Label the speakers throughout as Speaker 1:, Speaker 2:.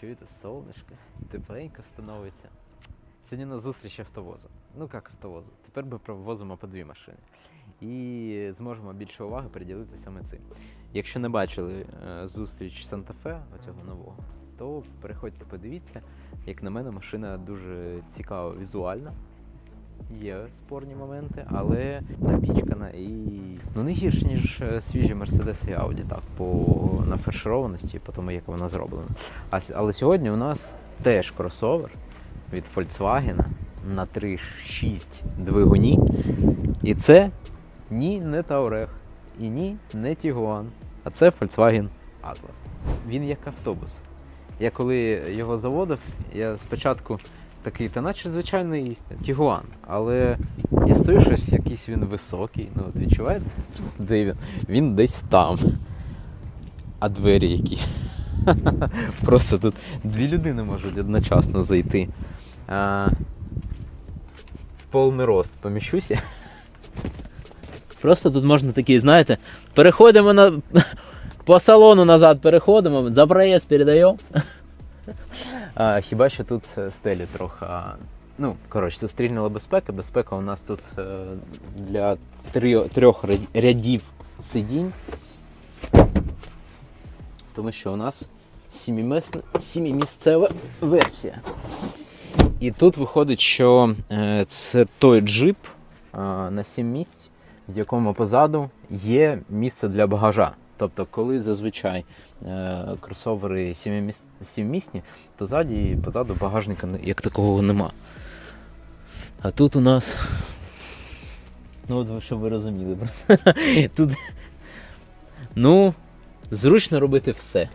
Speaker 1: Чуєте, сонечко, тепленько становиться. Сьогодні на зустріч автовозу. Ну як автовозу? Тепер ми провозимо по дві машини. І зможемо більше уваги приділити саме цим. Якщо не бачили е, зустріч Санта-Фе, оцього нового, то переходьте, подивіться. Як на мене, машина дуже цікава візуально. Є спорні моменти, але напічкана і ну не гірше, ніж е, свіжі Mercedes і Audi, так, по нафаршированості, по тому, як вона зроблена. А, але сьогодні у нас теж кросовер від Volkswagen на 3.6 двигуні. І це ні не Touareg, і ні не Tiguan, а це Volkswagen Atlas. Він як автобус. Я коли його заводив, я спочатку такий, та наче звичайний Тігуан, але я стою щось, якийсь він високий. Ну, от відчуваєте? Де він? Він десь там. А двері які. Просто тут дві людини можуть одночасно зайти. А, в повний рост поміщуся. Просто тут можна такий, знаєте, переходимо на. По салону назад переходимо, за проїзд передаємо. Хіба що тут е, стелі трохи. Ну, коротше, тут стрільнула безпека. Безпека у нас тут е, для трьо- трьох рядів сидінь. Тому що у нас сімімісцева версія. І тут виходить, що е, це той джип на 7 місць, в якому позаду є місце для багажа. Тобто, коли зазвичай е, кросовери сіммісні, то ззаді і позаду багажника як такого нема. А тут у нас. Ну, от щоб ви розуміли. Тут. Ну, зручно робити все.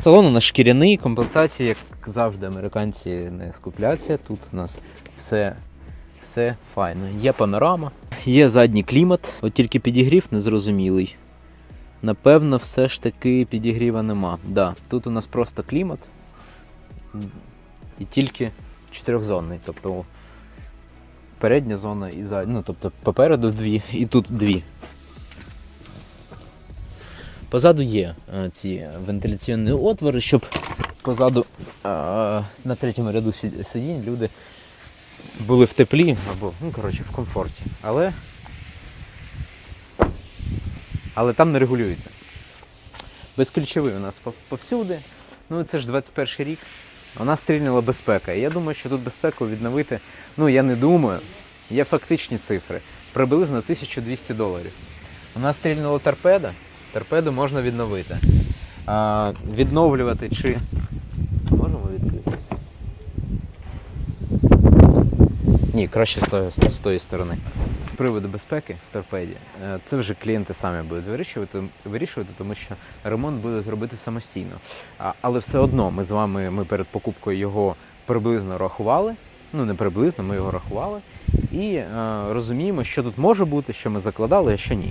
Speaker 1: Салон у нас шкіряний, комплектації, як завжди, американці не скупляться. Тут у нас все, все файно. Є панорама, є задній клімат, от тільки підігрів незрозумілий. Напевно, все ж таки підігріва нема. Да, тут у нас просто клімат і тільки чотирьохзонний. Тобто передня зона і задня. Ну, тобто попереду дві і тут дві. Позаду є е, ці вентиляційні отвори, щоб позаду е, на третьому ряду сидінь люди були в теплі або, ну, коротше, в комфорті. Але але там не регулюється. Безключовий у нас повсюди. Ну це ж 21 рік. У нас стрільнула безпека. І я думаю, що тут безпеку відновити. Ну я не думаю. Є фактичні цифри. Приблизно 1200 доларів. У нас стрільнула торпеда. Торпеду можна відновити. А, відновлювати чи. Можемо відкрити? Ні, краще з тої, з тої сторони. Приводу безпеки в торпеді, е, це вже клієнти самі будуть вирішувати, вирішувати, тому що ремонт буде зробити самостійно. Але все одно ми з вами ми перед покупкою його приблизно рахували. Ну, не приблизно, ми його рахували. І е, розуміємо, що тут може бути, що ми закладали, а що ні.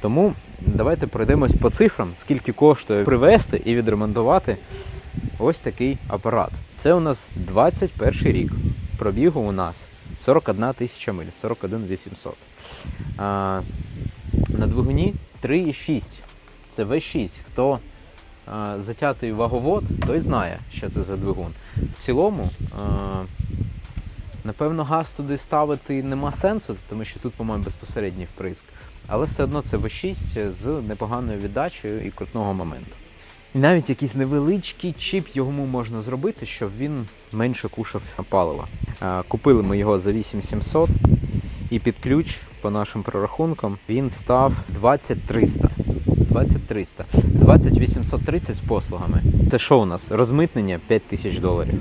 Speaker 1: Тому давайте пройдемось по цифрам, скільки коштує привезти і відремонтувати ось такий апарат. Це у нас 21 рік. Пробігу у нас 41 тисяча миль, 41 800. А, на двигуні 3,6. Це V6. Хто а, затятий ваговод, той знає, що це за двигун. В цілому, а, напевно, газ туди ставити нема сенсу, тому що тут, по-моєму, безпосередній вприск. Але все одно це V6 з непоганою віддачею і крутного моменту. І навіть якийсь невеличкий чіп йому можна зробити, щоб він менше кушав палива. Купили ми його за 8700 і під ключ, по нашим прорахункам, він став 20300. 20300. 20830 з послугами. Це що у нас? Розмитнення 5000 доларів.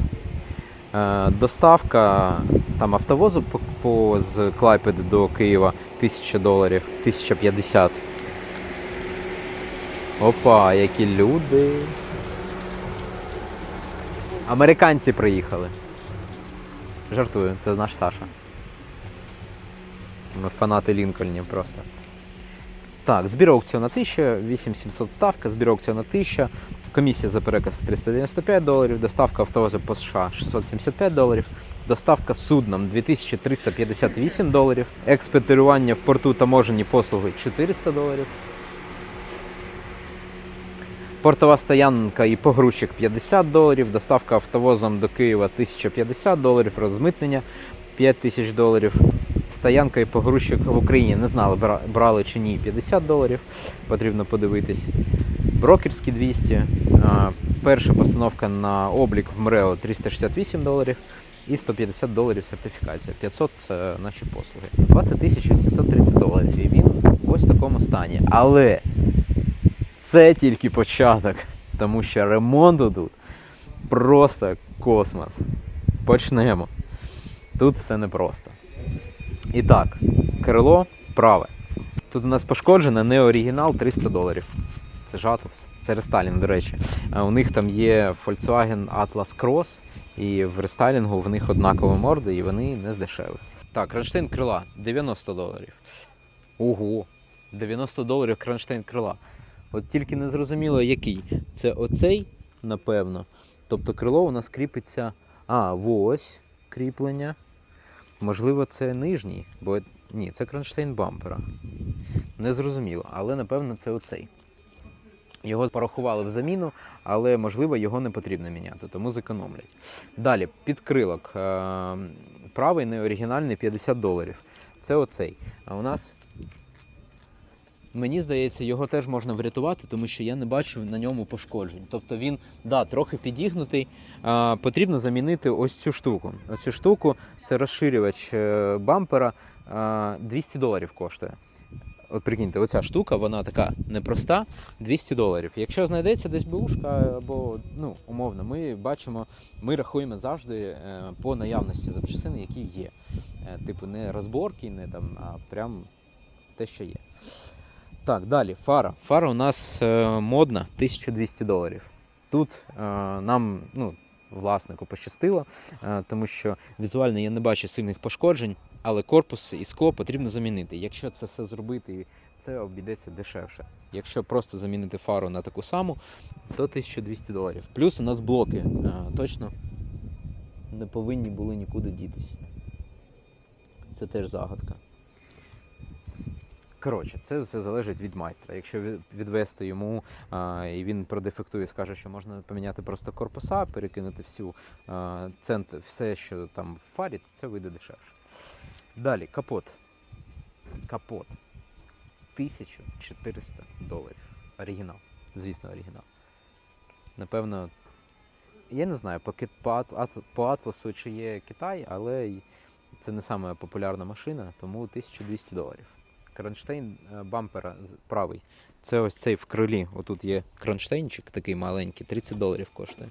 Speaker 1: Е, Доставка там автовозу по, по, з Клайпеди до Києва 1000 доларів, 1050. Опа, які люди. Американці приїхали. Жартую, це наш Саша. Фанати Лінкольнів просто. Так, збір аукціону 1000, 8700 ставка, збір аукціону 1000, комісія за переказ 395 доларів, доставка автовозу по США 675 доларів, доставка судном 2358 доларів, експедирування в порту таможені послуги 400 доларів. Портова стоянка і погрузчик 50 доларів, доставка автовозом до Києва 1050 доларів, розмитнення 5000 доларів. Стоянка і погрузчик в Україні не знали, брали чи ні 50 доларів, потрібно подивитись. Брокерські 200. Перша постановка на облік в МРЕО 368 доларів і 150 доларів сертифікація. 500 це наші послуги. 20 830 доларів. І він ось в такому стані. Але це тільки початок, тому що ремонту тут просто космос. Почнемо. Тут все непросто. І так, крило праве. Тут у нас пошкоджене, не оригінал 300 доларів. Це Жатус. Це рестайлінг, до речі. У них там є Volkswagen Atlas Cross, і в рестайлінгу в них однакові морди, і вони не з дешевих. Так, кронштейн крила 90 доларів. Ого! 90 доларів кронштейн крила. От тільки не зрозуміло, який. Це оцей, напевно. Тобто крило у нас кріпиться. А, ось кріплення. Можливо, це нижній, бо ні, це кронштейн бампера. Не зрозуміло, але напевно це оцей. Його порахували в заміну, але можливо його не потрібно міняти, тому зекономлять. Далі, підкрилок. Е, Правий неоригінальний 50 доларів. Це оцей. А у нас Мені здається, його теж можна врятувати, тому що я не бачу на ньому пошкоджень. Тобто він да, трохи підігнутий. А, потрібно замінити ось цю штуку. Оцю штуку це розширювач е, бампера а, 200 доларів коштує. От прикиньте, оця штука, вона така непроста, 200 доларів. Якщо знайдеться десь бушка або ну, умовно, ми бачимо, ми рахуємо завжди е, по наявності запчастин, які є. Е, Типу не розборки, не там, а прям те, що є. Так, далі, фара. Фара у нас е, модна 1200 доларів. Тут е, нам, ну, власнику пощастило, е, тому що візуально я не бачу сильних пошкоджень, але корпус і скло потрібно замінити. Якщо це все зробити, це обійдеться дешевше. Якщо просто замінити фару на таку саму, то 1200 доларів. Плюс у нас блоки е, точно не повинні були нікуди дітись. Це теж загадка. Коротше, це все залежить від майстра. Якщо від- відвести йому а, і він продефектує, скаже, що можна поміняти просто корпуса, перекинути всю а, центр, все, що там в фарі, то це вийде дешевше. Далі, капот. Капот. 1400 доларів. Оригінал. Звісно, оригінал. Напевно, я не знаю, по, по, по Атласу чи є Китай, але це не сама популярна машина, тому 1200 доларів. Кронштейн е, бампера правий. Це ось цей в крилі. Отут є кронштейнчик такий маленький, 30 доларів коштує.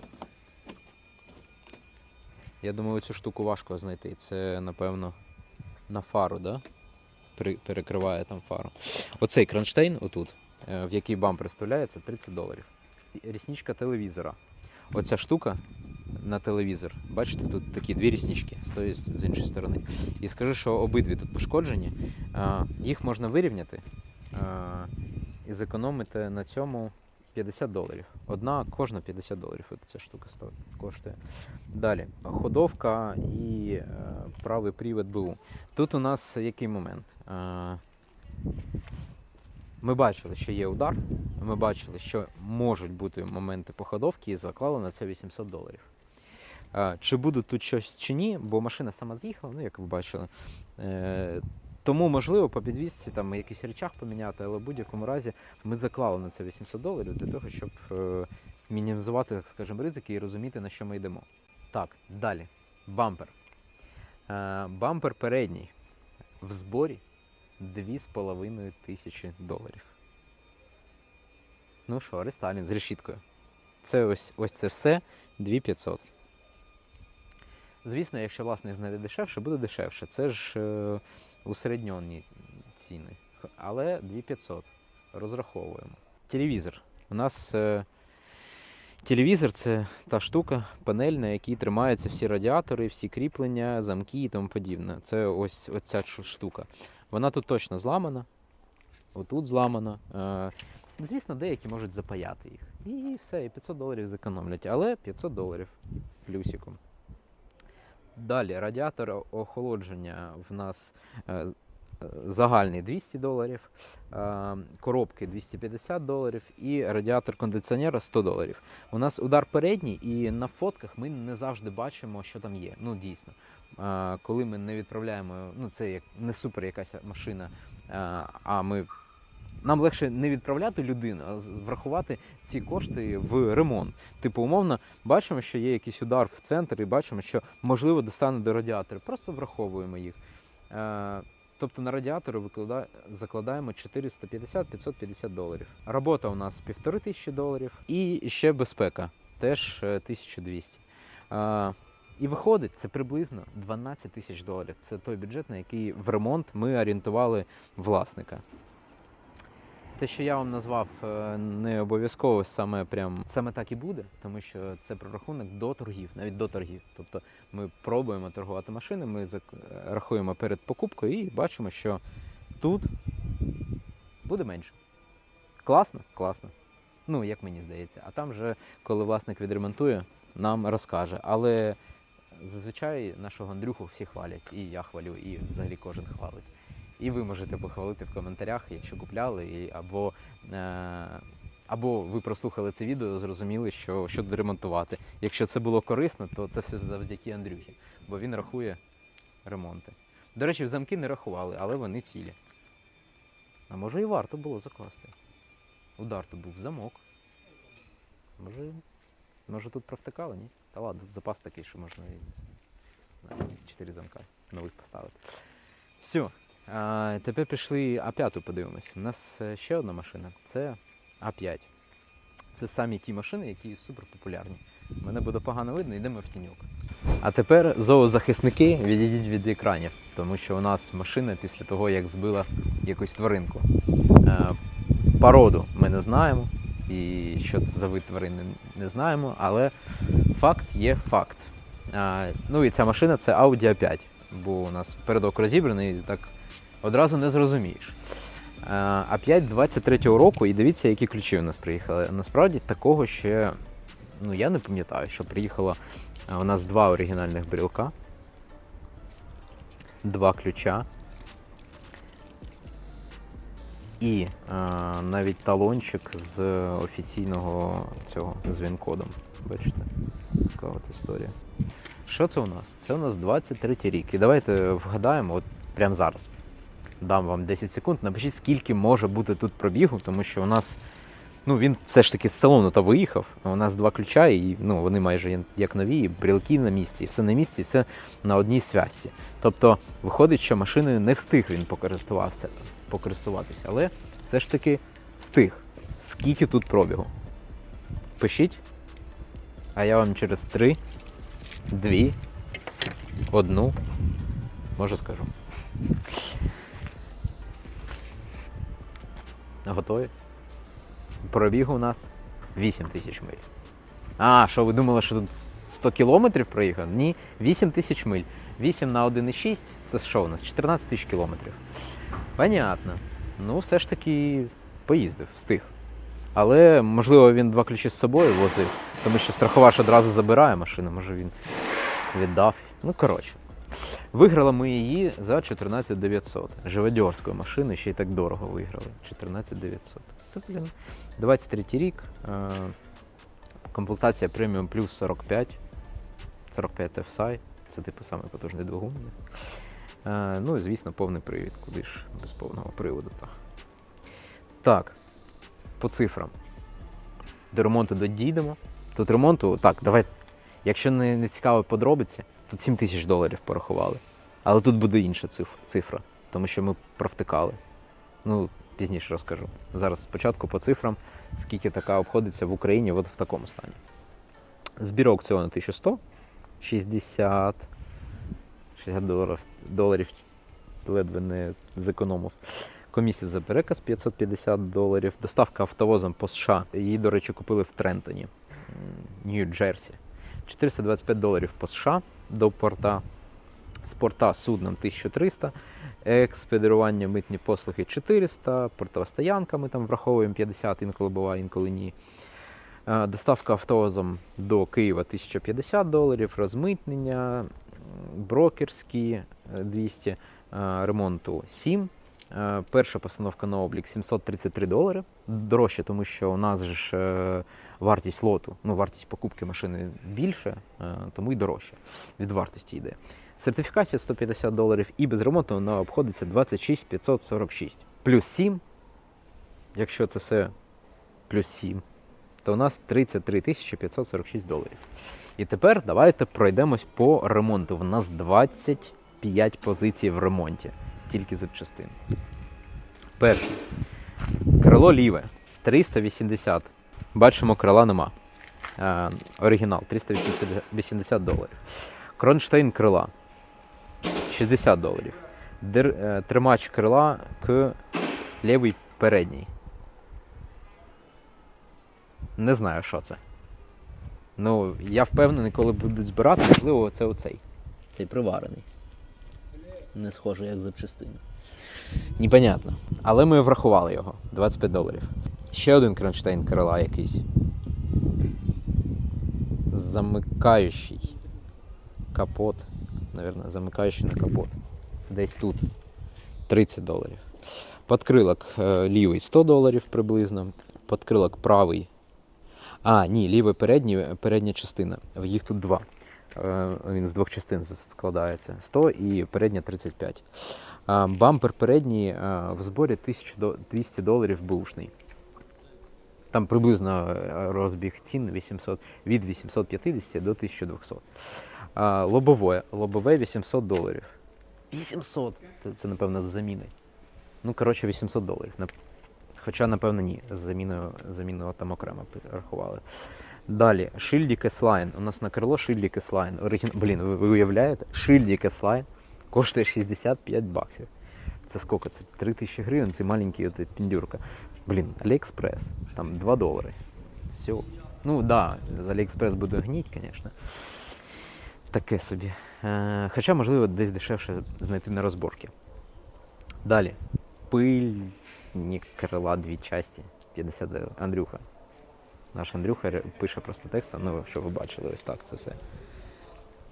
Speaker 1: Я думаю, цю штуку важко знайти. Це, напевно, на фару, да? Перекриває там фару. Оцей кронштейн, отут, е, в який бампер вставляється, 30 доларів. І Рісничка телевізора. Оця штука на телевізор. Бачите, тут такі дві ріснички з тої з іншої сторони. І скажу, що обидві тут пошкоджені. Їх можна вирівняти і зекономити на цьому 50 доларів. Одна кожна 50 доларів. От ця штука коштує. Далі, ходовка і е, правий привід БУ. Тут у нас який момент? Ми бачили, що є удар. Ми бачили, що можуть бути моменти по ходовці і заклали на це 800 доларів. Чи буде тут щось чи ні, бо машина сама з'їхала, ну як ви бачили. Е, тому, можливо, по підвізці там якийсь речах поміняти, але в будь-якому разі ми заклали на це 800 доларів для того, щоб е, мінімізувати, так скажемо, ризики і розуміти, на що ми йдемо. Так, далі. Бампер. Е, бампер передній в зборі 2,5 тисячі доларів. Ну що, рестайлінг з решіткою. Це ось, ось це все 2500. Звісно, якщо власник знайде дешевше, буде дешевше. Це ж е, усередньонні ціни. Але 2500 розраховуємо. Телевізор. У нас е, телевізор це та штука, панель, на якій тримаються всі радіатори, всі кріплення, замки і тому подібне. Це ось оця штука. Вона тут точно зламана. Отут зламана. Е, звісно, деякі можуть запаяти їх. І все, і 500 доларів зекономлять. Але 500 доларів плюсиком. Далі, радіатор охолодження в нас е, е, загальний 200 доларів, е, коробки 250 доларів і радіатор кондиціонера 100 доларів. У нас удар передній, і на фотках ми не завжди бачимо, що там є. Ну, дійсно. Коли ми не відправляємо, ну це як не супер якась машина, а ми. Нам легше не відправляти людину, а врахувати ці кошти в ремонт. Типу, умовно, бачимо, що є якийсь удар в центр, і бачимо, що можливо достане до радіатора. Просто враховуємо їх. Е, Тобто на радіатори закладаємо 450-550 доларів. Робота у нас півтори тисячі доларів. І ще безпека теж е, 1200. Е, І виходить, це приблизно 12 тисяч доларів. Це той бюджет, на який в ремонт ми орієнтували власника. Те, що я вам назвав, е, не обов'язково саме прям саме так і буде, тому що це прорахунок до торгів, навіть до торгів. Тобто ми пробуємо торгувати машини, ми е, рахуємо перед покупкою і бачимо, що тут буде менше. Класно? Класно. Ну, як мені здається. А там вже, коли власник відремонтує, нам розкаже. Але зазвичай нашого Андрюху всі хвалять, і я хвалю, і взагалі кожен хвалить. І ви можете похвалити в коментарях, якщо купляли, і, або, е, або ви прослухали це відео, зрозуміли, що, що ремонтувати. Якщо це було корисно, то це все завдяки Андрюхі, бо він рахує ремонти. До речі, в замки не рахували, але вони цілі. А може і варто було закласти. Удар то був замок. Може, може тут провтикали, ні? Та ладно, тут запас такий, що можна і не 4 замка нових поставити. Все. А, тепер пішли А5 подивимось. У нас е, ще одна машина. Це А5. Це самі ті машини, які супер популярні. Мене буде погано видно, йдемо в тіньок. А тепер зоозахисники відійдіть від екранів, тому що у нас машина після того, як збила якусь тваринку. Е, Породу ми не знаємо, і що це за вид тварини не знаємо, але факт є факт. А, ну і ця машина це Audi A5, бо у нас передок розібраний, так одразу не зрозумієш. А 5 23-го року, і дивіться, які ключі у нас приїхали. Насправді такого ще, ну я не пам'ятаю, що приїхало у нас два оригінальних брілка, два ключа. І а, навіть талончик з офіційного цього з він-кодом. Бачите? Така от історія. Що це у нас? Це у нас 23 рік. І давайте вгадаємо, от прямо зараз. Дам вам 10 секунд. Напишіть, скільки може бути тут пробігу, тому що у нас. Ну, він все ж таки з салону та виїхав. У нас два ключа, і ну, вони майже як- нові, брілки на місці, і все на місці, все на одній связці. Тобто, виходить, що машиною не встиг він покористувався, покористуватися, але все ж таки встиг. Скільки тут пробігу? Пишіть. А я вам через три, дві, одну, може скажу. Готові? Пробіг у нас 8 тисяч миль. А, що ви думали, що тут 100 кілометрів проїхав? Ні, 8 тисяч миль. 8 на 1,6 це що у нас? 14 тисяч кілометрів. Понятно. Ну, все ж таки поїздив, встиг. Але, можливо, він два ключі з собою возив, тому що страховаш одразу забирає машину, може він віддав. Ну, коротше. Виграли ми її за 14 900. Живодьорської машини ще й так дорого виграли. 14 900. Це, блін, 23 рік. Е, комплектація преміум плюс 45. 45 FSI. Це типу самий потужний двигун. Е, ну і звісно, повний привід. Куди ж без повного приводу. Так, так по цифрам. До ремонту дійдемо. Тут ремонту, так, давай. Якщо не, не цікаво подробиці, тут 7 тисяч доларів порахували. Але тут буде інша цифра, тому що ми провтикали. Ну, пізніше розкажу. Зараз спочатку по цифрам, скільки така обходиться в Україні от в такому стані. Збір аукціону 1100, 60, 60 доларів, доларів ледве не зекономив. Комісія за переказ 550 доларів. Доставка автовозом по США. Її, до речі, купили в Трентоні, Нью-Джерсі. 425 доларів по США до порта. З порта судном 1300, експедирування митні послуги 400, портова стоянка ми там враховуємо 50, інколи буває, інколи ні. Е, Доставка автовозом до Києва 1050 доларів, розмитнення, брокерські е, 200, е, ремонту 7. Е, Перша постановка на облік 733 долари. Дорожче, тому що у нас ж е, вартість лоту, ну вартість покупки машини більше, тому й дорожче. Від вартості йде. Сертифікація 150 доларів і без ремонту вона обходиться 26 546. Плюс 7, якщо це все плюс 7, то у нас 33 546 доларів. І тепер давайте пройдемось по ремонту. В нас 25 позицій в ремонті, тільки запчастин. Перше. Крило ліве 380. Бачимо, крила нема. Е, оригінал 380 доларів. Кронштейн крила 60 доларів. Дер, е, тримач крила к лівий передній. Не знаю, що це. Ну, я впевнений, коли будуть збирати, можливо, це оцей. Цей приварений. Не схоже, як запчастина. Непонятно. Але ми врахували його. 25 доларів. Ще один кронштейн крила якийсь. Замикаючий капот. Наверное, замикаючий на капот. Десь тут. 30 доларів. Подкрилок е, лівий 100 доларів приблизно. Подкрилок правий. А, ні, лівий передній, передня частина. Їх тут два. Е, Він з двох частин складається. 100 і передня 35. Бампер передній е, в зборі 1200 доларів бушний. Там приблизно е, розбіг цін 800, від 850 до 1200. Лобове, лобове 800 доларів. 800! Це, напевно, з заміною. Ну, коротше, 800 доларів. Хоча, напевно, ні. З заміною, заміною там окремо рахували. Далі, шильдик S-Line. У нас на крило шильдик S-Line. Оригін... Блін, ви, уявляєте? Шильдик S-Line коштує 65 баксів. Це скільки? Це 3 тисячі гривень, це маленький от, піндюрка. Блін, Аліекспрес, там 2 долари. Все. Ну да, з Аліекспрес буде гніть, звісно. Таке собі. Е, хоча, можливо, десь дешевше знайти на розборки. Далі. Пильні крила дві часті. 50. Андрюха. Наш Андрюха пише просто текстом, ну, що ви бачили, ось так це все.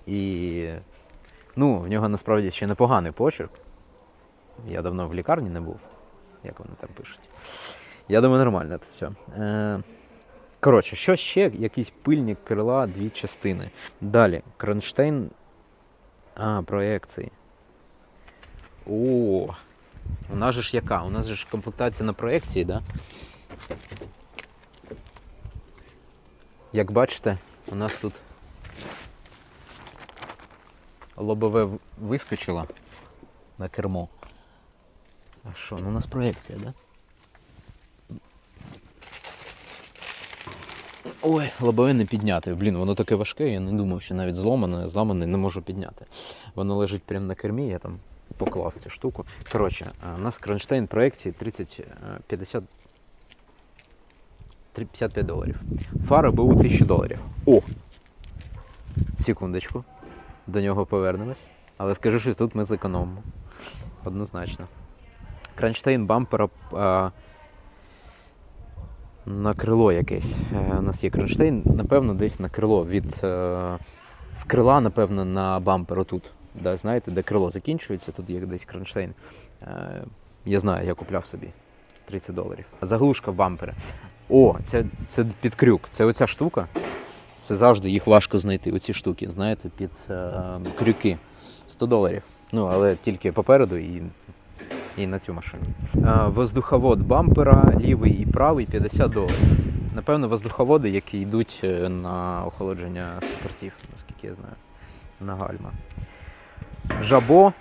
Speaker 1: І. Ну, в нього насправді ще непоганий почерк. Я давно в лікарні не був. Як вони там пишуть. Я думаю, нормально це все. Е, коротше, що ще? Якісь пильні крила, дві частини. Далі. Кронштейн. А, проекції. О, у нас же ж яка? У нас же ж комплектація на проекції, да? Як бачите, у нас тут лобове вискочило на кермо. А що? Ну у нас проекція, да? Ой, лобове не підняти. Блін, воно таке важке, я не думав, що навіть зломане, зламане не можу підняти. Воно лежить прямо на кермі, я там поклав цю штуку. Коротше, у нас кронштейн проекції 30, е, 50, 55 доларів. Фара БУ 1000 доларів. О! Секундочку. До нього повернемось. Але скажу, що тут ми зекономимо. Однозначно. Кронштейн бампера а, на крило якесь. Е, У нас є кронштейн, напевно, десь на крило. Від е, з крила, напевно, на бампер отут. Да, знаєте, де крило закінчується, тут є десь кронштейн. Е, я знаю, я купляв собі 30 доларів. Заглушка бампера. О, це, це під крюк. Це оця штука. Це завжди їх важко знайти. Оці штуки, знаєте, під е, крюки. 100 доларів. Ну, але тільки попереду і, і на цю машину. Е, воздуховод бампера, лівий і правий 50 доларів. Напевно, воздуховоди, які йдуть е, на охолодження супортів, наскільки я знаю. На гальма. Жабо.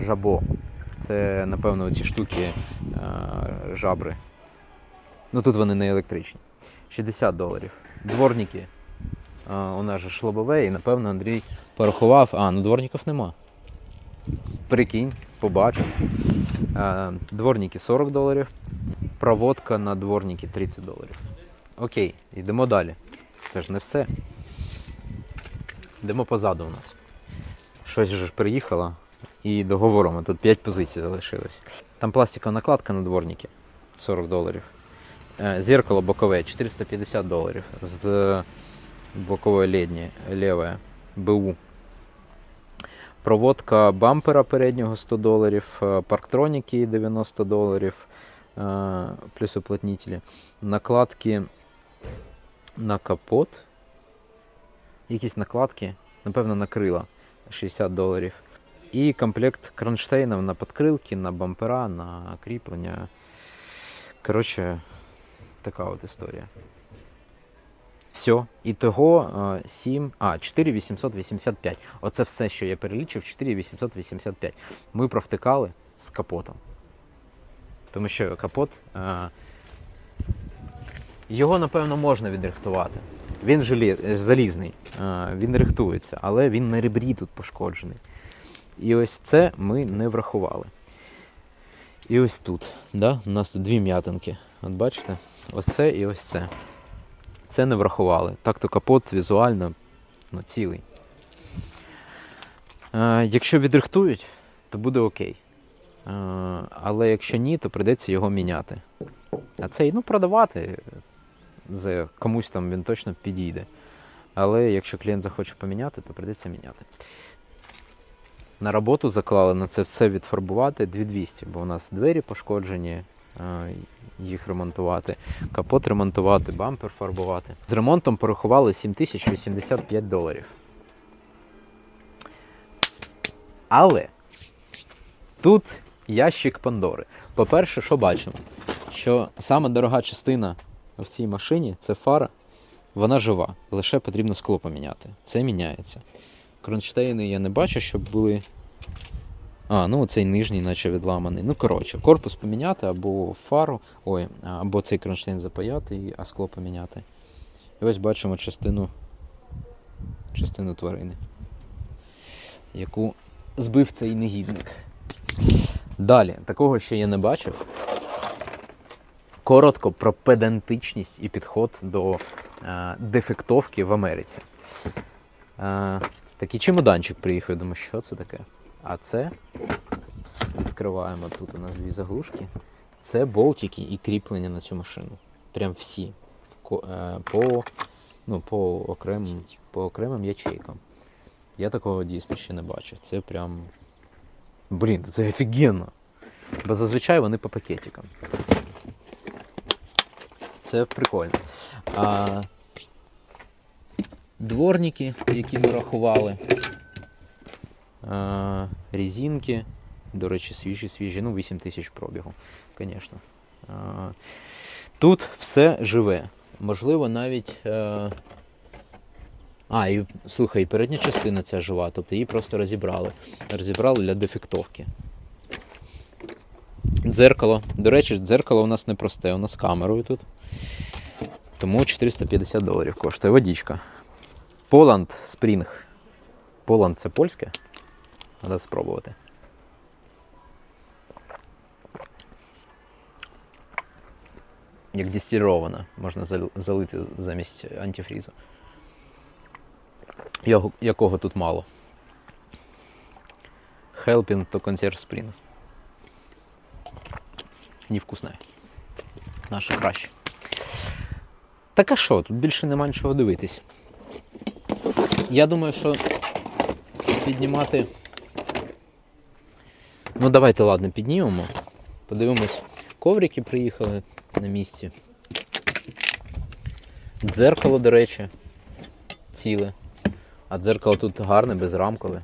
Speaker 1: Жабо. Це, напевно, ці штуки е, жабри. Ну тут вони не електричні. 60 доларів. Дворники. А, у нас же ж лобове, і напевно Андрій порахував. А, ну дворників нема. Прикинь, побачив. А, дворники 40 доларів. Проводка на дворники 30 доларів. Окей, йдемо далі. Це ж не все. Йдемо позаду у нас. Щось же приїхало. І договоримо. Тут 5 позицій залишилось. Там пластикова накладка на дворники 40 доларів. Е, Зеркало бокове 450 доларів з бокової ледні леве БУ. Проводка бампера переднього 100 доларів, е, парктроніки 90 доларів, е, плюс уплотнителі, накладки на капот, якісь накладки, напевно, на крила 60 доларів. І комплект кронштейнів на подкрилки, на бампера, на кріплення. Коротше, така от історія. Все. І того 7, а, 4885. Оце все, що я перелічив, 4885. Ми провтикали з капотом. Тому що капот. е, Його, напевно, можна відрихтувати. Він е, залізний, е, він рихтується, але він на ребрі тут пошкоджений. І ось це ми не врахували. І ось тут. Да? У нас тут дві м'ятинки. От бачите? Ось це і ось це. Це не врахували. Так-то капот візуально ну, цілий. Е, якщо відрихтують, то буде окей. Е, але якщо ні, то прийдеться його міняти. А цей, ну, продавати. За комусь там він точно підійде. Але якщо клієнт захоче поміняти, то прийдеться міняти. На роботу заклали на це все відфарбувати 2200, бо у нас двері пошкоджені, е, їх ремонтувати, капот ремонтувати, бампер фарбувати. З ремонтом порахували 7085 доларів. Але тут ящик Пандори. По-перше, що бачимо? Що саме дорога частина в цій машині це фара, вона жива. Лише потрібно скло поміняти. Це міняється. Кронштейни я не бачу, щоб були. А, ну цей нижній, наче відламаний. Ну, коротше, корпус поміняти або фару, ой, або цей кронштейн запаяти, а скло поміняти. І ось бачимо частину, частину тварини, яку збив цей негідник. Далі, такого ще я не бачив. Коротко про педантичність і підход до е, дефектовки в Америці. Е, такий чемоданчик приїхав, я думаю, що це таке? А це відкриваємо тут у нас дві заглушки. Це болтики і кріплення на цю машину. Прям всі. Е, По, ну, по, окремим, по окремим ячейкам. Я такого дійсно ще не бачив. Це прям. Блін, це офігенно. Бо зазвичай вони по пакетикам. Це прикольно. А, дворники, які ми рахували. Резинки. До речі, свіжі, свіжі. Ну, 8 тисяч пробігу, звісно. Тут все живе. Можливо, навіть. е, А, і слухай, передня частина ця жива, тобто її просто розібрали. Розібрали для дефектовки. Дзеркало. До речі, дзеркало у нас не просте, у нас камерою тут. Тому 450 доларів коштує водичка. Поланд Spring. Поланд це польське? Треба спробувати. Як дистильована, можна залити замість антифрізу. Якого тут мало. Helping to conserve springs. Невкусне. Наше краще. Так а що, тут більше нема нічого дивитись. Я думаю, що піднімати. Ну, давайте, ладно, піднімемо. Подивимось, коврики приїхали на місці. Дзеркало, до речі, ціле. А дзеркало тут гарне, безрамкове.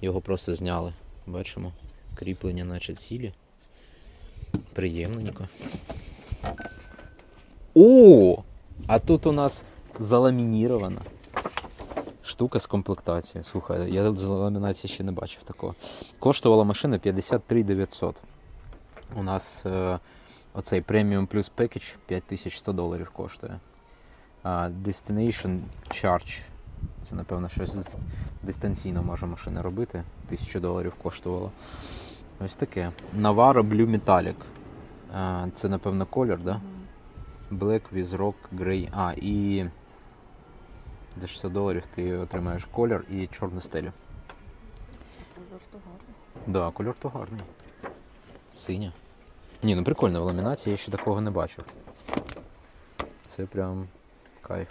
Speaker 1: Його просто зняли. Бачимо. Кріплення, наче цілі. Приємненько. О! А тут у нас заламінірована штука з комплектацією. Слухай, я з ламінації ще не бачив такого. Коштувала машина 53 900. У нас е, оцей Premium Plus Package 5100 доларів коштує. А, Destination Charge. Це, напевно, щось дистанційно може машина робити. 1000 доларів коштувало. Ось таке. Navara Blue Metallic. А, Це, напевно, колір? Да? Black with Rock Grey. А, і за 600 доларів ти отримаєш колір і чорну стелю. Кольор то гарний. Да, кольор то гарний. Синя. Ні, ну прикольно, в ламінації я ще такого не бачив. Це прям кайф.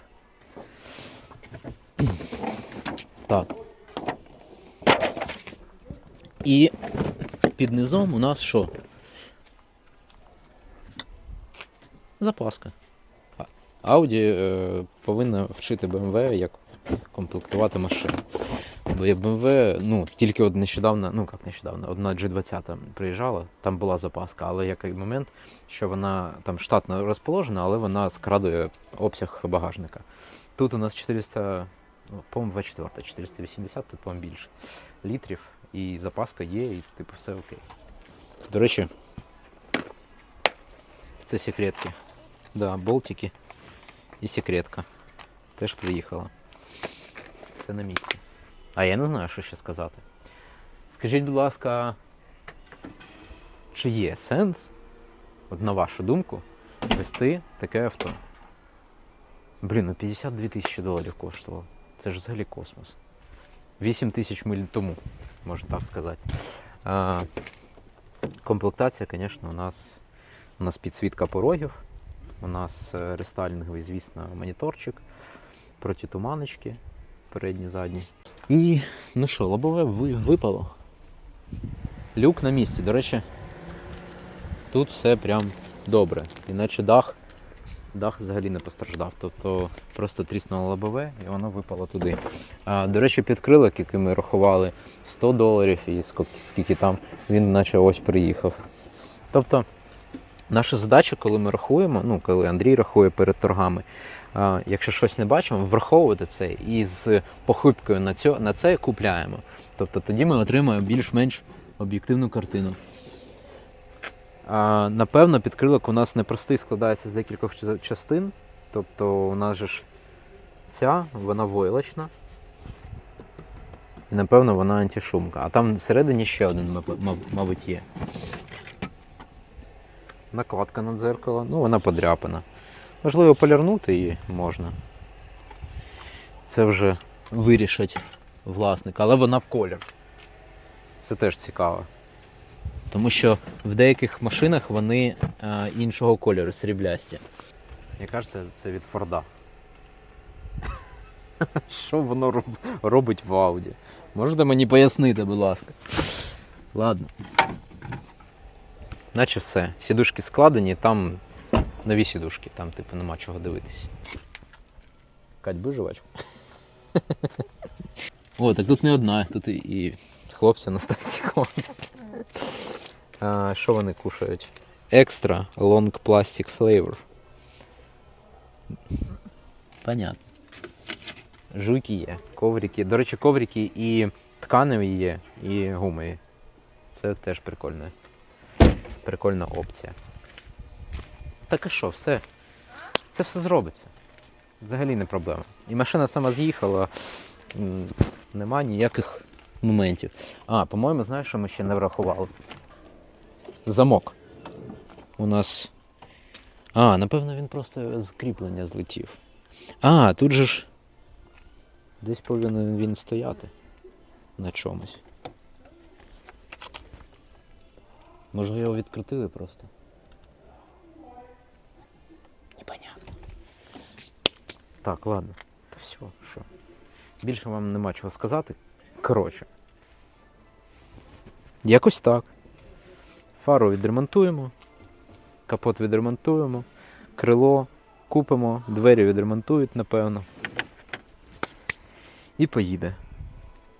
Speaker 1: Так. І під низом у нас що? Запаска. Audi е, повинна вчити BMW, як комплектувати машину. Бо я BMW, ну, тільки от нещодавно, ну як нещодавно, одна G20 приїжджала, там була запаска, але який момент, що вона там штатно розположена, але вона скрадує обсяг багажника. Тут у нас 400, ну, по-моєму, 24, 480, тут, по-моєму, більше літрів, і запаска є, і типу все окей. До речі, це секретки. Да, болтики і секретка. Теж приїхала. Все на місці. А я не знаю, що ще сказати. Скажіть, будь ласка, чи є сенс, от на вашу думку, вести таке авто? Блін, ну 52 тисячі доларів коштувало. Це ж взагалі космос. 8 тисяч миль тому, можна так сказати. А, комплектація, звісно, у нас, у нас підсвітка порогів, у нас е, рестайлінговий, звісно, моніторчик, протитуманочки, передні, задні. І ну що, лобове випало. Люк на місці. До речі, тут все прям добре. Іначе дах, дах взагалі не постраждав. Тобто просто тріснуло лобове і воно випало туди. А, до речі, підкрилок, який ми рахували, 100 доларів і скільки, скільки там він наче ось приїхав. Тобто, наша задача, коли ми рахуємо, ну коли Андрій рахує перед торгами, а, якщо щось не бачимо, враховувати це і з похибкою на, цьо, на це купляємо. Тобто тоді ми отримаємо більш-менш об'єктивну картину. А, напевно, підкрилок у нас непростий складається з декількох частин. Тобто у нас же ж ця, вона войлочна. І напевно вона антишумка. А там всередині ще один, маб- маб- мабуть, є. Накладка на дзеркало, ну вона подряпана. Можливо, полірнути її можна. Це вже вирішить власник, але вона в колір. Це теж цікаво. Тому що в деяких машинах вони е, іншого кольору, сріблясті. Мені кажеться, це від Форда. Що воно роб- робить в Ауді? Можете мені пояснити, будь ласка. Ладно. Наче все. Сідушки складені, там нові сідушки, там, типу, нема чого дивитись. Кать, будеш жувачку? О, так тут не одна, тут і, і хлопці на станції. А, Що вони кушають? Extra long plastic flavor. Понятно. Жуйки є, коврики. До речі, коврики і тканеві є, і гумові. Це теж прикольно. Прикольна опція. Так і що, все. Це все зробиться. Взагалі не проблема. І машина сама з'їхала, нема ніяких моментів. А, по-моєму, знаєш, що ми ще не врахували? Замок. У нас. А, напевно, він просто з кріплення злетів. А, тут же ж. Десь повинен він стояти на чомусь. Може його відкрутили просто. Непонятно. Так, ладно. Та все, що. Більше вам нема чого сказати. Коротше. Якось так. Фару відремонтуємо, капот відремонтуємо, крило купимо, двері відремонтують, напевно. І поїде.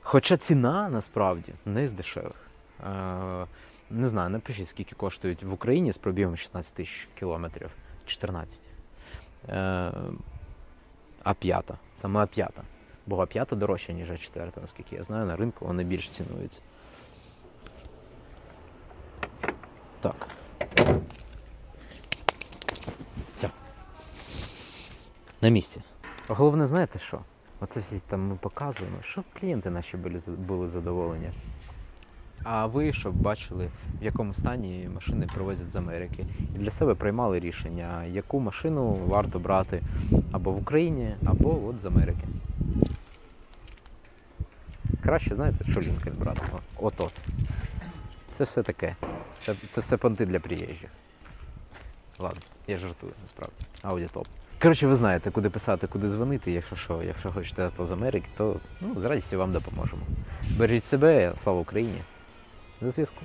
Speaker 1: Хоча ціна насправді не з дешевих. Не знаю, напишіть, скільки коштують в Україні з пробігом 16 тисяч кілометрів. 14. Е, а п'ята. Саме а п'ята. Бо а п'ята дорожча, ніж а четверта, наскільки я знаю, на ринку вони більш цінуються. Так. Все. На місці. Головне, знаєте що? Оце всі там ми показуємо, щоб клієнти наші були задоволені. А ви щоб бачили, в якому стані машини привозять з Америки. І для себе приймали рішення, яку машину варто брати або в Україні, або от з Америки. Краще, знаєте, що Лінкольн брати. От-от. Це все таке. Це, це все понти для приїжджих. Ладно, я жартую, насправді. Ауді топ. Коротше, ви знаєте, куди писати, куди дзвонити, якщо що, якщо хочете авто з Америки, то ну, з радістю вам допоможемо. Бережіть себе, слава Україні! До зв'язку.